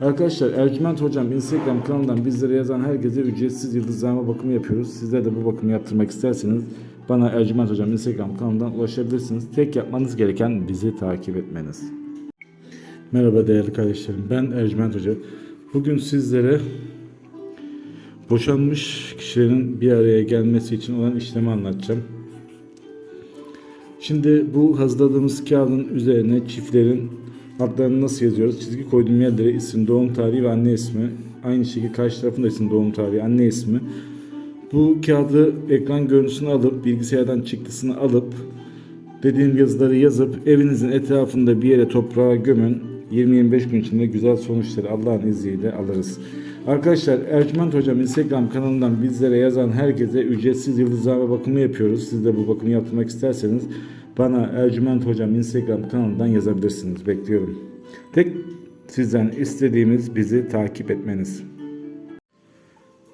Arkadaşlar Ercüment Hocam Instagram kanalından bizlere yazan herkese ücretsiz yıldızlama bakımı yapıyoruz. Sizler de bu bakımı yaptırmak isterseniz bana Ercüment Hocam Instagram kanalından ulaşabilirsiniz. Tek yapmanız gereken bizi takip etmeniz. Merhaba değerli kardeşlerim. Ben Ercüment Hoca. Bugün sizlere boşanmış kişilerin bir araya gelmesi için olan işlemi anlatacağım. Şimdi bu hazırladığımız kağıdın üzerine çiftlerin adlarını nasıl yazıyoruz? Çizgi koyduğum yerlere isim, doğum tarihi ve anne ismi. Aynı şekilde karşı tarafında isim, doğum tarihi, anne ismi. Bu kağıdı ekran görüntüsünü alıp, bilgisayardan çıktısını alıp, dediğim yazıları yazıp evinizin etrafında bir yere toprağa gömün. 20-25 gün içinde güzel sonuçları Allah'ın izniyle alırız. Arkadaşlar Ercüment Hocam Instagram kanalından bizlere yazan herkese ücretsiz yıldızlama bakımı yapıyoruz. Siz de bu bakımı yaptırmak isterseniz bana Ercüment Hocam Instagram kanalından yazabilirsiniz. Bekliyorum. Tek sizden istediğimiz bizi takip etmeniz.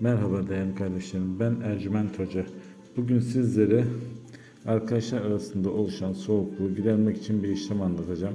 Merhaba değerli kardeşlerim. Ben Ercüment Hoca. Bugün sizlere arkadaşlar arasında oluşan soğukluğu gidermek için bir işlem anlatacağım.